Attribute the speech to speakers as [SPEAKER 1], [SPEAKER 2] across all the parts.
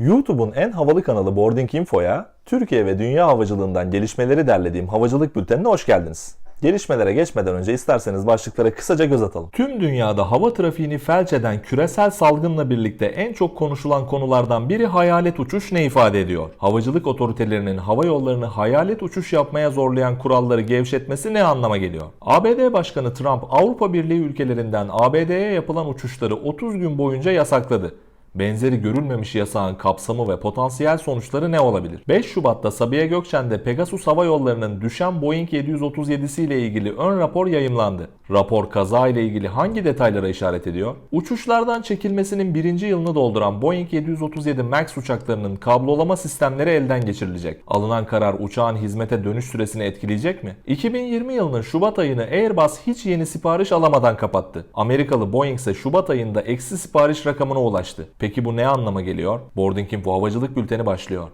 [SPEAKER 1] YouTube'un en havalı kanalı Boarding Info'ya Türkiye ve dünya havacılığından gelişmeleri derlediğim havacılık bültenine hoş geldiniz. Gelişmelere geçmeden önce isterseniz başlıklara kısaca göz atalım. Tüm dünyada hava trafiğini felç eden küresel salgınla birlikte en çok konuşulan konulardan biri hayalet uçuş ne ifade ediyor? Havacılık otoritelerinin hava yollarını hayalet uçuş yapmaya zorlayan kuralları gevşetmesi ne anlama geliyor? ABD Başkanı Trump Avrupa Birliği ülkelerinden ABD'ye yapılan uçuşları 30 gün boyunca yasakladı. Benzeri görülmemiş yasağın kapsamı ve potansiyel sonuçları ne olabilir? 5 Şubat'ta Sabiha Gökçen'de Pegasus Hava Yolları'nın düşen Boeing 737'si ile ilgili ön rapor yayımlandı. Rapor kaza ile ilgili hangi detaylara işaret ediyor? Uçuşlardan çekilmesinin birinci yılını dolduran Boeing 737 MAX uçaklarının kablolama sistemleri elden geçirilecek. Alınan karar uçağın hizmete dönüş süresini etkileyecek mi? 2020 yılının Şubat ayını Airbus hiç yeni sipariş alamadan kapattı. Amerikalı Boeing ise Şubat ayında eksi sipariş rakamına ulaştı. Peki bu ne anlama geliyor? Boarding Info Havacılık Bülteni başlıyor.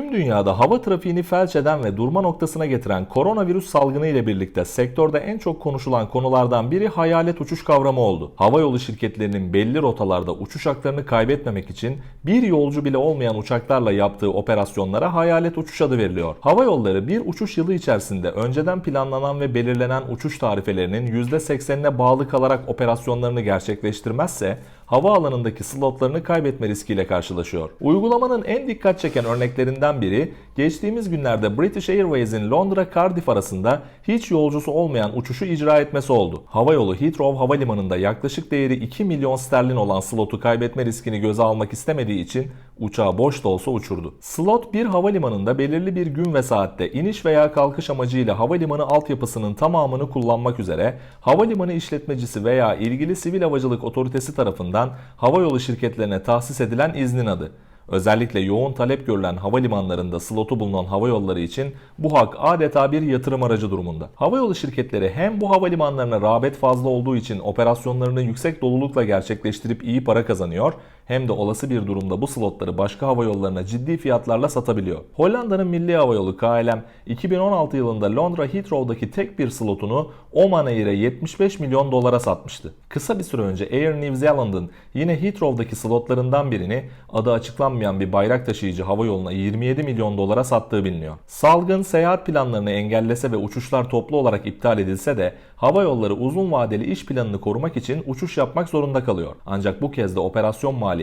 [SPEAKER 1] Tüm dünyada hava trafiğini felç eden ve durma noktasına getiren koronavirüs salgını ile birlikte sektörde en çok konuşulan konulardan biri hayalet uçuş kavramı oldu. Havayolu şirketlerinin belli rotalarda uçuş haklarını kaybetmemek için bir yolcu bile olmayan uçaklarla yaptığı operasyonlara hayalet uçuş adı veriliyor. Hava yolları bir uçuş yılı içerisinde önceden planlanan ve belirlenen uçuş tarifelerinin %80'ine bağlı kalarak operasyonlarını gerçekleştirmezse havaalanındaki slotlarını kaybetme riskiyle karşılaşıyor. Uygulamanın en dikkat çeken örneklerinden biri geçtiğimiz günlerde British Airways'in Londra Cardiff arasında hiç yolcusu olmayan uçuşu icra etmesi oldu. Havayolu Heathrow Havalimanı'nda yaklaşık değeri 2 milyon sterlin olan slotu kaybetme riskini göze almak istemediği için uçağı boş da olsa uçurdu. Slot bir havalimanında belirli bir gün ve saatte iniş veya kalkış amacıyla havalimanı altyapısının tamamını kullanmak üzere havalimanı işletmecisi veya ilgili sivil havacılık otoritesi tarafından havayolu şirketlerine tahsis edilen iznin adı. Özellikle yoğun talep görülen havalimanlarında slotu bulunan hava yolları için bu hak adeta bir yatırım aracı durumunda. Havayolu şirketleri hem bu havalimanlarına rağbet fazla olduğu için operasyonlarını yüksek dolulukla gerçekleştirip iyi para kazanıyor hem de olası bir durumda bu slotları başka hava yollarına ciddi fiyatlarla satabiliyor. Hollanda'nın milli havayolu KLM 2016 yılında Londra Heathrow'daki tek bir slotunu Oman Air'e 75 milyon dolara satmıştı. Kısa bir süre önce Air New Zealand'ın yine Heathrow'daki slotlarından birini adı açıklanmayan bir bayrak taşıyıcı hava yoluna 27 milyon dolara sattığı biliniyor. Salgın seyahat planlarını engellese ve uçuşlar toplu olarak iptal edilse de hava yolları uzun vadeli iş planını korumak için uçuş yapmak zorunda kalıyor. Ancak bu kez de operasyon maliyeti,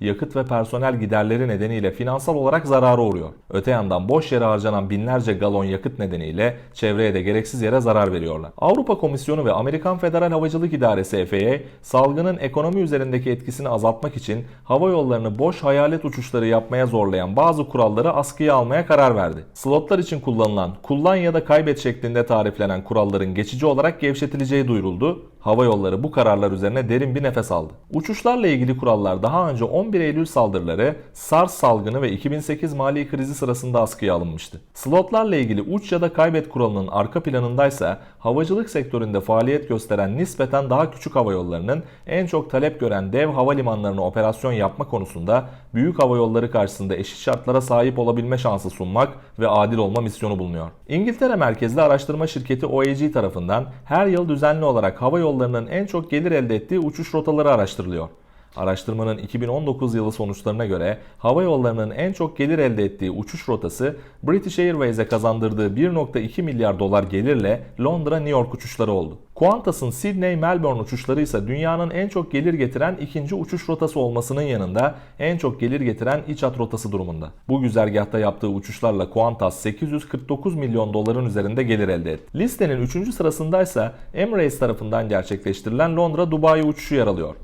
[SPEAKER 1] yakıt ve personel giderleri nedeniyle finansal olarak zarara uğruyor. Öte yandan boş yere harcanan binlerce galon yakıt nedeniyle çevreye de gereksiz yere zarar veriyorlar. Avrupa Komisyonu ve Amerikan Federal Havacılık İdaresi FAA, salgının ekonomi üzerindeki etkisini azaltmak için hava yollarını boş hayalet uçuşları yapmaya zorlayan bazı kuralları askıya almaya karar verdi. Slotlar için kullanılan kullan ya da kaybet şeklinde tariflenen kuralların geçici olarak gevşetileceği duyuruldu. Hava yolları bu kararlar üzerine derin bir nefes aldı. Uçuşlarla ilgili kurallar daha önce 11 Eylül saldırıları, SARS salgını ve 2008 mali krizi sırasında askıya alınmıştı. Slotlarla ilgili uç ya da kaybet kuralının arka planındaysa havacılık sektöründe faaliyet gösteren nispeten daha küçük hava yollarının en çok talep gören dev havalimanlarına operasyon yapma konusunda büyük hava yolları karşısında eşit şartlara sahip olabilme şansı sunmak ve adil olma misyonu bulunuyor. İngiltere merkezli araştırma şirketi OAG tarafından her yıl düzenli olarak hava yollarının en çok gelir elde ettiği uçuş rotaları araştırılıyor. Araştırmanın 2019 yılı sonuçlarına göre hava yollarının en çok gelir elde ettiği uçuş rotası British Airways'e kazandırdığı 1.2 milyar dolar gelirle Londra-New York uçuşları oldu. Qantas'ın Sydney-Melbourne uçuşları ise dünyanın en çok gelir getiren ikinci uçuş rotası olmasının yanında en çok gelir getiren iç hat rotası durumunda. Bu güzergahta yaptığı uçuşlarla Qantas 849 milyon doların üzerinde gelir elde etti. Listenin 3. sırasındaysa Emirates tarafından gerçekleştirilen Londra-Dubai uçuşu yer alıyor.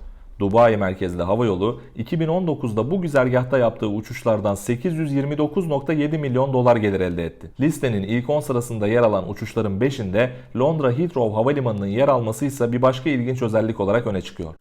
[SPEAKER 1] Dubai merkezli havayolu 2019'da bu güzergahta yaptığı uçuşlardan 829.7 milyon dolar gelir elde etti. Listenin ilk 10 sırasında yer alan uçuşların 5'inde Londra Heathrow Havalimanı'nın yer alması ise bir başka ilginç özellik olarak öne çıkıyor.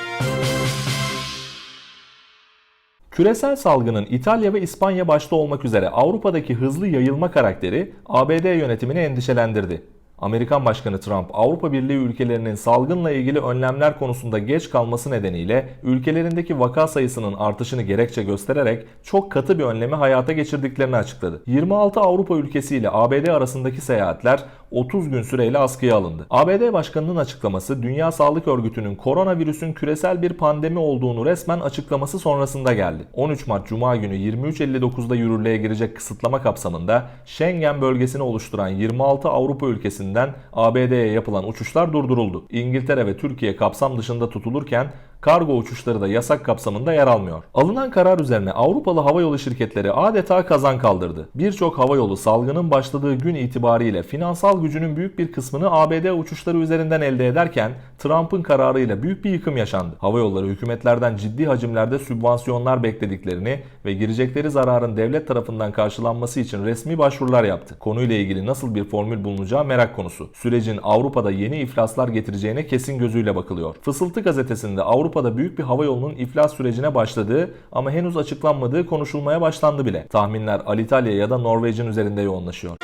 [SPEAKER 1] Küresel salgının İtalya ve İspanya başta olmak üzere Avrupa'daki hızlı yayılma karakteri ABD yönetimini endişelendirdi. Amerikan Başkanı Trump, Avrupa Birliği ülkelerinin salgınla ilgili önlemler konusunda geç kalması nedeniyle ülkelerindeki vaka sayısının artışını gerekçe göstererek çok katı bir önlemi hayata geçirdiklerini açıkladı. 26 Avrupa ülkesi ile ABD arasındaki seyahatler 30 gün süreyle askıya alındı. ABD Başkanı'nın açıklaması Dünya Sağlık Örgütü'nün koronavirüsün küresel bir pandemi olduğunu resmen açıklaması sonrasında geldi. 13 Mart Cuma günü 23.59'da yürürlüğe girecek kısıtlama kapsamında Schengen bölgesini oluşturan 26 Avrupa ülkesinden ABD'ye yapılan uçuşlar durduruldu. İngiltere ve Türkiye kapsam dışında tutulurken kargo uçuşları da yasak kapsamında yer almıyor. Alınan karar üzerine Avrupalı havayolu şirketleri adeta kazan kaldırdı. Birçok havayolu salgının başladığı gün itibariyle finansal gücünün büyük bir kısmını ABD uçuşları üzerinden elde ederken Trump'ın kararıyla büyük bir yıkım yaşandı. Havayolları hükümetlerden ciddi hacimlerde sübvansiyonlar beklediklerini ve girecekleri zararın devlet tarafından karşılanması için resmi başvurular yaptı. Konuyla ilgili nasıl bir formül bulunacağı merak konusu. Sürecin Avrupa'da yeni iflaslar getireceğine kesin gözüyle bakılıyor. Fısıltı gazetesinde Avrupa'da büyük bir havayolunun iflas sürecine başladığı ama henüz açıklanmadığı konuşulmaya başlandı bile. Tahminler Alitalia ya da Norveç'in üzerinde yoğunlaşıyor.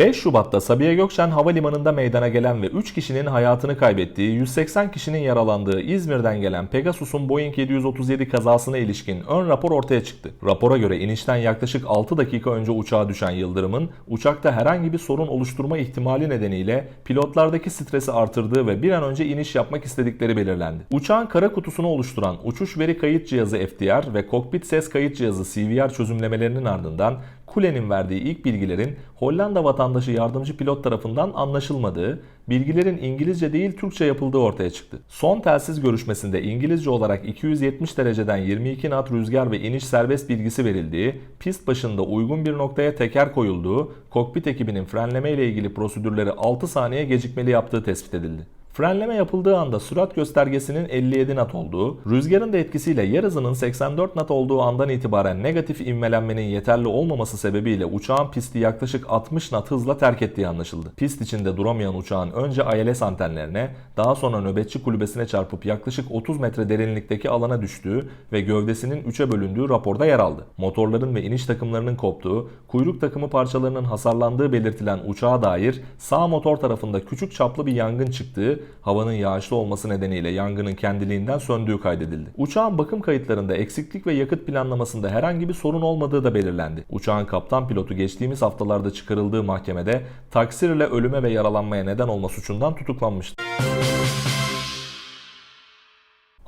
[SPEAKER 1] 5 Şubat'ta Sabiha Gökçen Havalimanı'nda meydana gelen ve 3 kişinin hayatını kaybettiği, 180 kişinin yaralandığı İzmir'den gelen Pegasus'un Boeing 737 kazasına ilişkin ön rapor ortaya çıktı. Rapora göre inişten yaklaşık 6 dakika önce uçağa düşen Yıldırım'ın uçakta herhangi bir sorun oluşturma ihtimali nedeniyle pilotlardaki stresi artırdığı ve bir an önce iniş yapmak istedikleri belirlendi. Uçağın kara kutusunu oluşturan uçuş veri kayıt cihazı FDR ve kokpit ses kayıt cihazı CVR çözümlemelerinin ardından Kule'nin verdiği ilk bilgilerin Hollanda vatandaşı yardımcı pilot tarafından anlaşılmadığı, bilgilerin İngilizce değil Türkçe yapıldığı ortaya çıktı. Son telsiz görüşmesinde İngilizce olarak 270 dereceden 22 knot rüzgar ve iniş serbest bilgisi verildiği, pist başında uygun bir noktaya teker koyulduğu, kokpit ekibinin frenleme ile ilgili prosedürleri 6 saniye gecikmeli yaptığı tespit edildi. Frenleme yapıldığı anda sürat göstergesinin 57 knot olduğu, rüzgarın da etkisiyle yer hızının 84 knot olduğu andan itibaren negatif ivmelenmenin yeterli olmaması sebebiyle uçağın pisti yaklaşık 60 knot hızla terk ettiği anlaşıldı. Pist içinde duramayan uçağın önce ILS antenlerine, daha sonra nöbetçi kulübesine çarpıp yaklaşık 30 metre derinlikteki alana düştüğü ve gövdesinin 3'e bölündüğü raporda yer aldı. Motorların ve iniş takımlarının koptuğu, kuyruk takımı parçalarının hasarlandığı belirtilen uçağa dair sağ motor tarafında küçük çaplı bir yangın çıktığı havanın yağışlı olması nedeniyle yangının kendiliğinden söndüğü kaydedildi. Uçağın bakım kayıtlarında eksiklik ve yakıt planlamasında herhangi bir sorun olmadığı da belirlendi. Uçağın kaptan pilotu geçtiğimiz haftalarda çıkarıldığı mahkemede taksirle ölüme ve yaralanmaya neden olma suçundan tutuklanmıştı.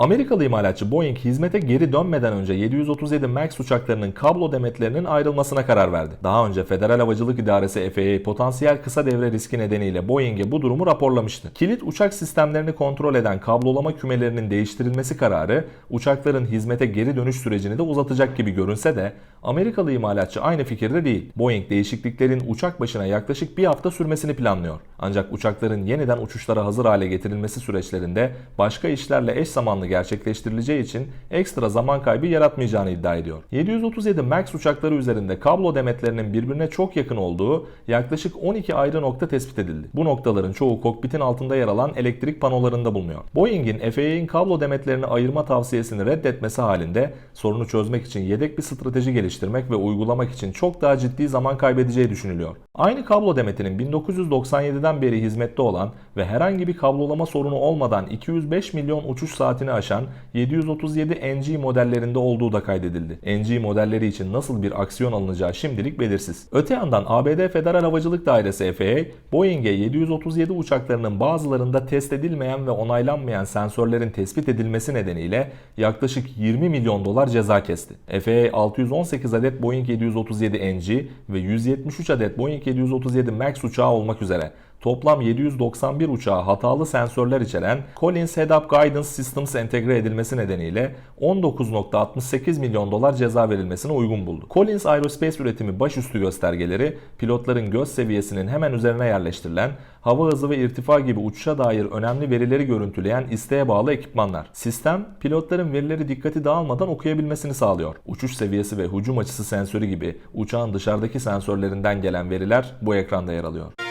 [SPEAKER 1] Amerikalı imalatçı Boeing hizmete geri dönmeden önce 737 MAX uçaklarının kablo demetlerinin ayrılmasına karar verdi. Daha önce Federal Havacılık İdaresi FAA potansiyel kısa devre riski nedeniyle Boeing'e bu durumu raporlamıştı. Kilit uçak sistemlerini kontrol eden kablolama kümelerinin değiştirilmesi kararı uçakların hizmete geri dönüş sürecini de uzatacak gibi görünse de Amerikalı imalatçı aynı fikirde değil. Boeing değişikliklerin uçak başına yaklaşık bir hafta sürmesini planlıyor. Ancak uçakların yeniden uçuşlara hazır hale getirilmesi süreçlerinde başka işlerle eş zamanlı gerçekleştirileceği için ekstra zaman kaybı yaratmayacağını iddia ediyor. 737 MAX uçakları üzerinde kablo demetlerinin birbirine çok yakın olduğu yaklaşık 12 ayrı nokta tespit edildi. Bu noktaların çoğu kokpitin altında yer alan elektrik panolarında bulunuyor. Boeing'in FAA'in kablo demetlerini ayırma tavsiyesini reddetmesi halinde sorunu çözmek için yedek bir strateji geliştirmek ve uygulamak için çok daha ciddi zaman kaybedeceği düşünülüyor. Aynı kablo demetinin 1997'den beri hizmette olan ve herhangi bir kablolama sorunu olmadan 205 milyon uçuş saatini aşan 737 NG modellerinde olduğu da kaydedildi. NG modelleri için nasıl bir aksiyon alınacağı şimdilik belirsiz. Öte yandan ABD Federal Havacılık Dairesi FAA, Boeing'e 737 uçaklarının bazılarında test edilmeyen ve onaylanmayan sensörlerin tespit edilmesi nedeniyle yaklaşık 20 milyon dolar ceza kesti. FAA 618 adet Boeing 737 NG ve 173 adet Boeing 737 MAX uçağı olmak üzere toplam 791 uçağa hatalı sensörler içeren Collins Head-Up Guidance Systems entegre edilmesi nedeniyle 19.68 milyon dolar ceza verilmesine uygun buldu. Collins Aerospace üretimi başüstü göstergeleri pilotların göz seviyesinin hemen üzerine yerleştirilen hava hızı ve irtifa gibi uçuşa dair önemli verileri görüntüleyen isteğe bağlı ekipmanlar. Sistem pilotların verileri dikkati dağılmadan okuyabilmesini sağlıyor. Uçuş seviyesi ve hücum açısı sensörü gibi uçağın dışarıdaki sensörlerinden gelen veriler bu ekranda yer alıyor.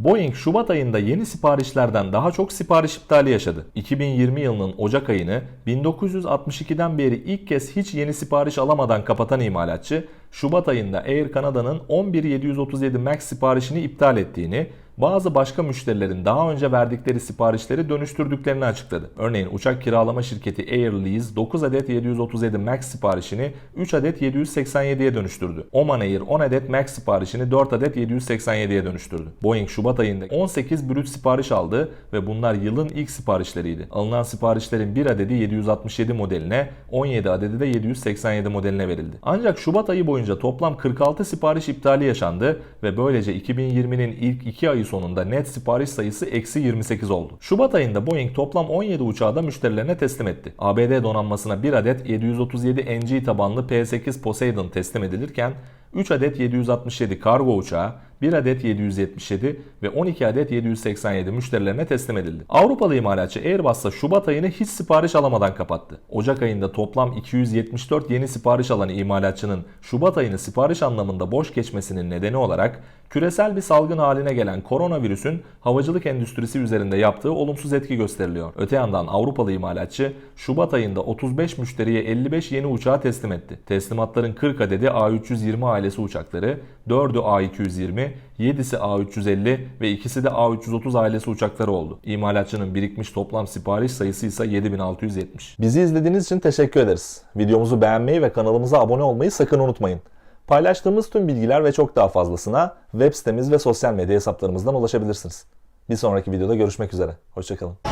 [SPEAKER 1] Boeing Şubat ayında yeni siparişlerden daha çok sipariş iptali yaşadı. 2020 yılının Ocak ayını 1962'den beri ilk kez hiç yeni sipariş alamadan kapatan imalatçı, Şubat ayında Air Canada'nın 11737 MAX siparişini iptal ettiğini, bazı başka müşterilerin daha önce verdikleri siparişleri dönüştürdüklerini açıkladı. Örneğin uçak kiralama şirketi Air Lease 9 adet 737 MAX siparişini 3 adet 787'ye dönüştürdü. Oman Air 10 adet MAX siparişini 4 adet 787'ye dönüştürdü. Boeing Şubat ayında 18 brüt sipariş aldı ve bunlar yılın ilk siparişleriydi. Alınan siparişlerin 1 adedi 767 modeline, 17 adedi de 787 modeline verildi. Ancak Şubat ayı boyunca toplam 46 sipariş iptali yaşandı ve böylece 2020'nin ilk 2 ayı sonunda net sipariş sayısı eksi 28 oldu. Şubat ayında Boeing toplam 17 uçağı da müşterilerine teslim etti. ABD donanmasına 1 adet 737 NG tabanlı P-8 Poseidon teslim edilirken 3 adet 767 kargo uçağı, 1 adet 777 ve 12 adet 787 müşterilerine teslim edildi. Avrupalı imalatçı Airbus ise Şubat ayını hiç sipariş alamadan kapattı. Ocak ayında toplam 274 yeni sipariş alan imalatçının Şubat ayını sipariş anlamında boş geçmesinin nedeni olarak küresel bir salgın haline gelen koronavirüsün havacılık endüstrisi üzerinde yaptığı olumsuz etki gösteriliyor. Öte yandan Avrupalı imalatçı Şubat ayında 35 müşteriye 55 yeni uçağı teslim etti. Teslimatların 40 adedi A320 ailesi uçakları, 4'ü A220, 7'si A350 ve ikisi de A330 ailesi uçakları oldu. İmalatçının birikmiş toplam sipariş sayısı ise 7670.
[SPEAKER 2] Bizi izlediğiniz için teşekkür ederiz. Videomuzu beğenmeyi ve kanalımıza abone olmayı sakın unutmayın. Paylaştığımız tüm bilgiler ve çok daha fazlasına web sitemiz ve sosyal medya hesaplarımızdan ulaşabilirsiniz. Bir sonraki videoda görüşmek üzere. Hoşçakalın.